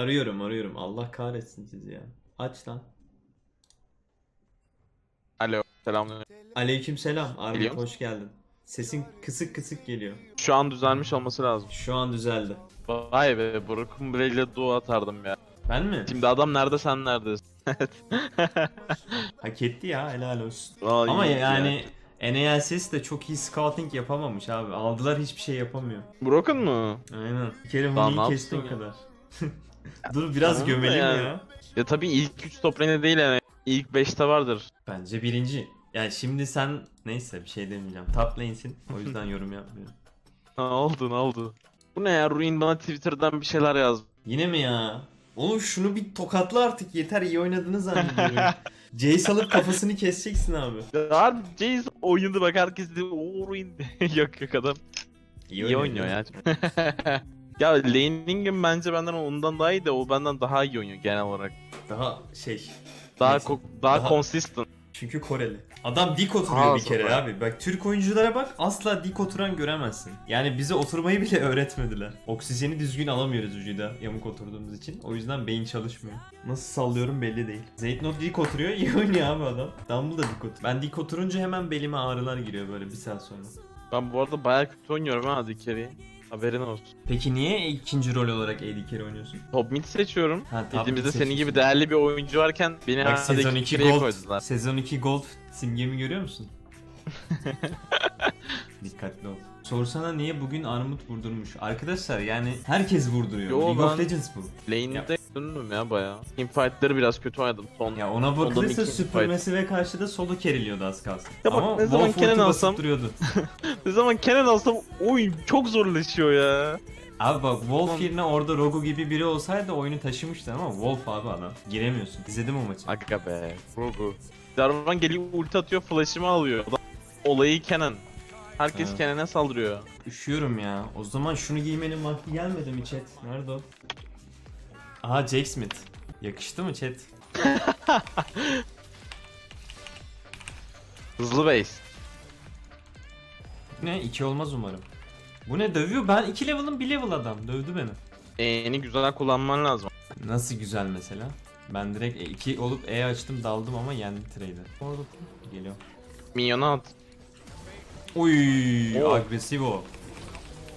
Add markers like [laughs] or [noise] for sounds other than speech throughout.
Arıyorum arıyorum. Allah kahretsin sizi ya. Aç lan. Alo. Selamünaleyküm. Aleykümselam. Armut Geliyor mu? hoş geldin. Sesin kısık kısık geliyor. Şu an düzelmiş olması lazım. Şu an düzeldi. Vay be Broken Braille'le dua atardım ya. Ben mi? Şimdi adam nerede sen neredesin? [laughs] Hak etti ya helal olsun. Ay, Ama yok yani NALSS de çok iyi scouting yapamamış abi. Aldılar hiçbir şey yapamıyor. Broken mu? Aynen. Bir kere Daha bunu ne kestin yapsın ya? kadar. [laughs] [laughs] Dur biraz da gömelim yani. ya. Ya tabii ilk 3 top lane'de değil yani. İlk 5'te vardır. Bence birinci. Yani şimdi sen neyse bir şey demeyeceğim. Top lane'sin. O yüzden yorum yapmıyorum. [laughs] Ne oldu ne oldu? Bu ne ya Ruin bana Twitter'dan bir şeyler yaz. Yine mi ya? Oğlum şunu bir tokatla artık yeter iyi oynadığını zannediyorum. [laughs] Jace alıp kafasını keseceksin abi. Ya Harbi Jace oynadı bak herkes de Ruin. yok yok adam. İyi, oynuyor ya. Ya Laning'in bence benden ondan daha iyi de o benden daha iyi oynuyor genel olarak. Daha şey. Daha ko- daha, Daha- consistent. Çünkü Koreli. Adam dik oturuyor Ha, bir kere sonra. abi. Bak Türk oyunculara bak asla dik oturan göremezsin. Yani bize oturmayı bile [laughs] öğretmediler. Oksijeni düzgün alamıyoruz vücuda yamuk oturduğumuz için. O yüzden beyin çalışmıyor. Nasıl sallıyorum belli değil. Zeytnot dik oturuyor [laughs] iyi oynuyor abi adam. Dumble da dik oturuyor. Ben dik oturunca hemen belime ağrılar giriyor böyle bir saat sonra. Ben bu arada bayağı kötü oynuyorum ha Dikeri. Haberin olsun. Peki niye ikinci rol olarak AD carry oynuyorsun? Top mid seçiyorum. Ha, top Elimizde mid senin gibi seçiyorsun. değerli bir oyuncu varken beni Bak sezon herhalde 2 2 gold, koydular. sezon 2 gold simgemi görüyor musun? [laughs] Dikkatli ol. Sorsana niye bugün armut vurdurmuş? Arkadaşlar yani herkes vurduruyor. Yo, League of ben- Legends bu. Lane'de döndüm ya bayağı. Teamfight'ları biraz kötü oynadım. Son Ya ona Ondan bakılırsa ikinci süpürmesi ve karşıda solo keriliyordu az kalsın. Ya bak, Ama ne zaman Wolf Kenan ulti alsam- duruyordu. [laughs] Ne zaman Kenan alsam oyun çok zorlaşıyor ya. Abi bak Wolf Tamam. yerine orada Rogu gibi biri olsaydı oyunu taşımıştı ama Wolf abi adam. Giremiyorsun. İzledim o maçı. Aga be. Rogu. Jarvan geliyor ulti atıyor flash'ımı alıyor. Olayı Kenan. Herkes Evet. Kenan'a saldırıyor. Üşüyorum ya. O zaman şunu giymenin vakti gelmedi mi chat? Nerede o? Aha Jake Smith. Yakıştı mı chat? [laughs] Hızlı base. Ne? 2 olmaz umarım. Bu ne dövüyor? Ben 2 level'ım 1 level adam. Dövdü beni. E'ni güzel kullanman lazım. Nasıl güzel mesela? Ben direkt 2 olup E açtım daldım ama yendi trade'i. Orada geliyor. Minyona at. Oy, Oo. agresif o.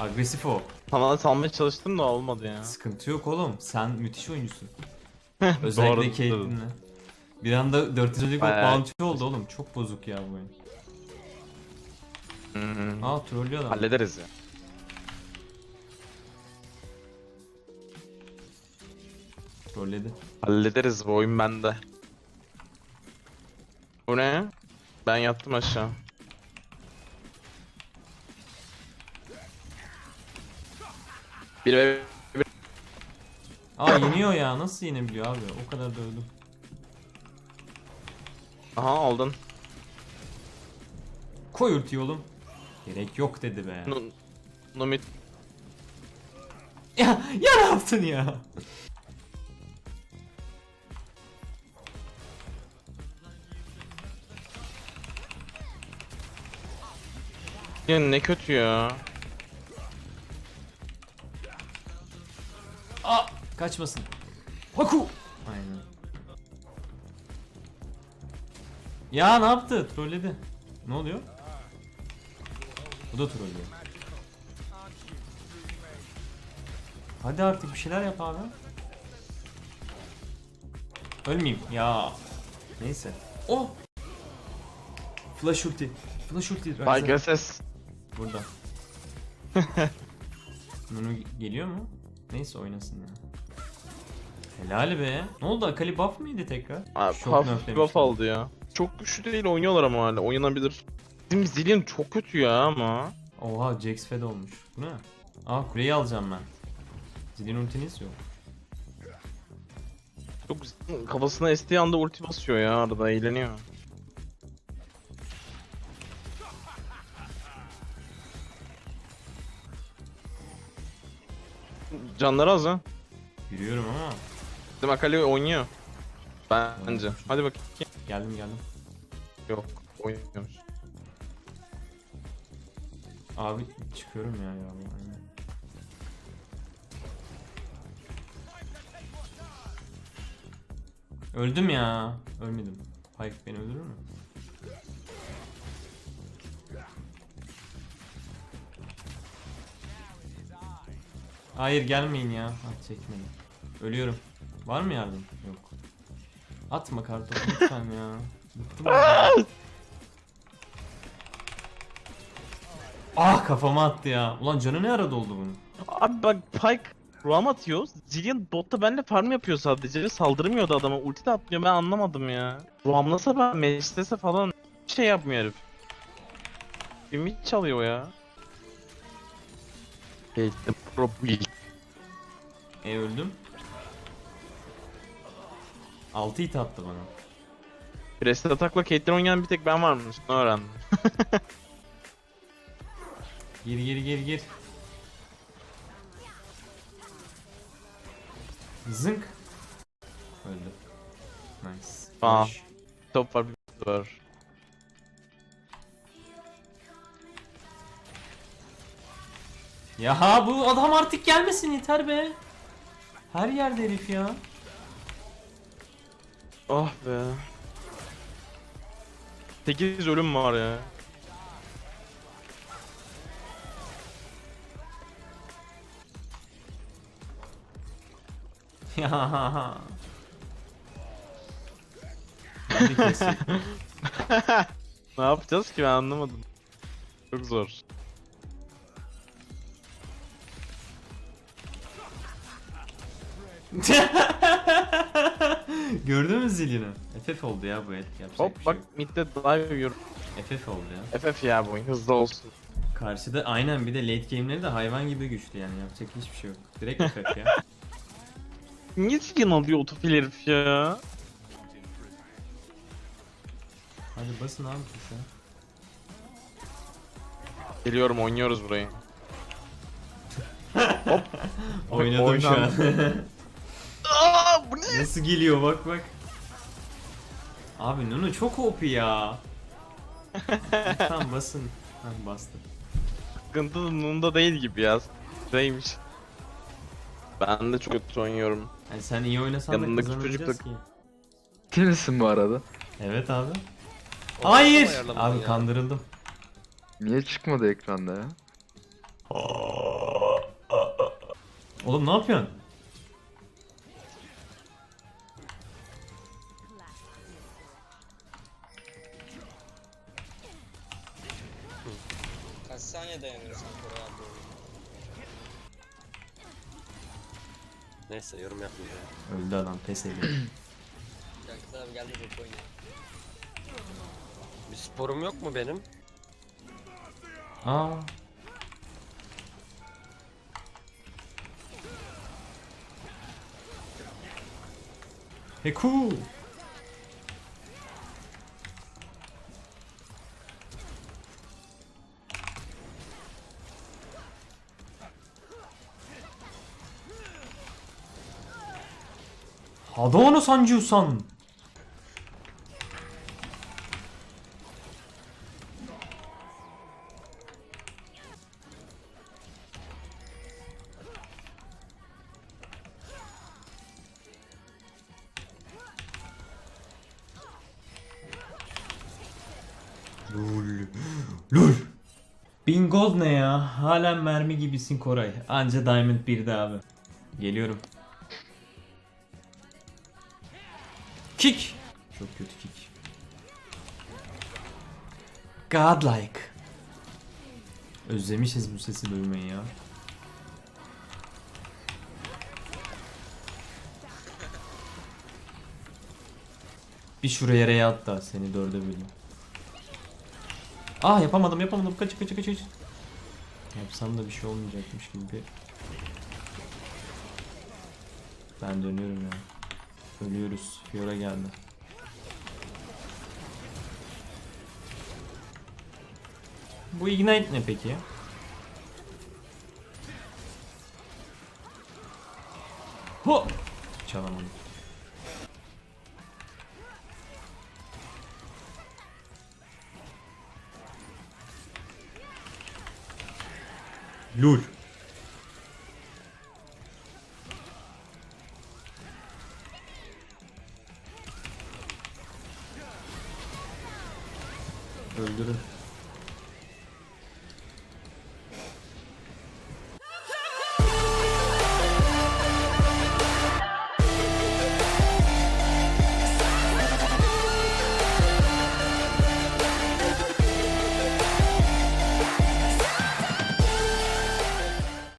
Agresif o. Sana salmaya çalıştım da olmadı ya. Sıkıntı yok oğlum. Sen müthiş oyuncusun. [laughs] Özellikle doğru. Caitlyn'le. Bir anda 400 gold Bayağı bounty oldu oğlum. Çok bozuk ya bu oyun. Hmm. Aa trollüyor. Hallederiz ya. Trolledi. Hallederiz bu oyun bende. Bu ne? Ben yattım aşağı. Bir ve Aa yeniyor ya. Nasıl yenebiliyor abi? O kadar dövdüm. Aha aldın. Koy ultiyi oğlum. Gerek yok dedi be. No, Nomit Ya, ya ne yaptın ya? ya ne kötü ya. Aa kaçmasın. Haku. Aynen. Ya ne yaptı? Trolledi. Ne oluyor? Bu da trollüyor. Hadi artık bir şeyler yap abi. Ölmeyeyim ya. Neyse. Oh. Flash ulti. Flash ulti. Bay ses. Burada. [laughs] Nunu geliyor mu? Neyse oynasın ya. Helal be. Ne oldu Akali buff mıydı tekrar? Abi hafif nerflemişler. buff aldı ya. Çok güçlü değil oynuyorlar ama hala oynanabilir. Bizim Zillion çok kötü ya ama. Oha Jax fed olmuş. Bu ne? Aa kuleyi alacağım ben. Zilin ultiniz yok. Çok kafasına estiği anda ulti basıyor ya arada eğleniyor. Canları az ha. Yürüyorum ama. Bizim Akali oynuyor. Bence. Hadi bakayım. Geldim geldim. Yok. Oynuyormuş. Abi çıkıyorum ya ya. Aynen. Öldüm ya. Ölmedim. Pike beni öldürür mü? Hayır gelmeyin ya. At çekmeyin. Ölüyorum. Var mı yardım? Yok. Atma kartopu lütfen ya. Bıktım [laughs] Ah kafama attı ya. Ulan canı ne ara doldu bunun? Abi bak Pike roam atıyor. Zillion botta benimle farm yapıyor sadece. Saldırmıyordu adama. Ulti de atmıyor. Ben anlamadım ya. Roamlasa ben meclise falan bir şey yapmıyor herif. Ümit çalıyor ya. Pro build. E öldüm. 6 hit attı bana. Reset atakla Caitlyn oynayan bir tek ben varmış. Ne öğrendim. [laughs] Gir gir gir gir. Zınk. Öldü. Nice. Aa. Flash. Top var bir var. Ya bu adam artık gelmesin yeter be. Her yerde herif ya. Ah be. 8 ölüm var ya. Ya. [laughs] Ne yapacağız ki ben anlamadım. Çok zor. [laughs] Gördün mü zilini? FF oldu ya bu el. Yapacak Hop şey bak yok. midde dive yiyorum. FF oldu ya. FF ya bu oyun hızlı olsun. Karşıda aynen bir de late game'leri de hayvan gibi güçlü yani yapacak hiçbir şey yok. Direkt FF ya. [laughs] Niye skin alıyor otofil herif ya? Hadi basın abi tuşa. Geliyorum oynuyoruz burayı. [laughs] Oynadım şu an. [laughs] Aa bu ne? Nasıl geliyor bak bak. Abi Nunu çok OP ya. tamam basın. Tamam bastım. Sıkıntı Nunda değil gibi ya. Neymiş? Ben de çok kötü oynuyorum. Yani sen iyi oynasan da Yanındaki kazanamayacağız çocuk ki. Kimsin bu arada? Evet abi. O Hayır. Abi ya? kandırıldım. Niye çıkmadı ekranda ya? Oğlum ne yapıyorsun? Kaç saniye dayanıyorsun Koray abi? Neyse yorum yapmayacağım. Öldü adam pes ediyor. [clears throat] Yankılar abi geldi bu oyuna. Bir sporum yok mu benim? Aa. Heku. Hadono Sanju-san. Lul. Lul. Bingoz ne ya? Halen mermi gibisin Koray. Anca Diamond 1'de abi. Geliyorum. Kick. Çok kötü kick. Godlike. Özlemişiz bu sesi duymayı ya. Bir şuraya yere at da seni dörde böleyim. Ah yapamadım yapamadım kaç kaç kaç kaç. Yapsam da bir şey olmayacakmış gibi bir. Ben dönüyorum ya. Ölüyoruz. Fiora geldi. Bu ignite ne peki? Ho! Çalamadım. Lul.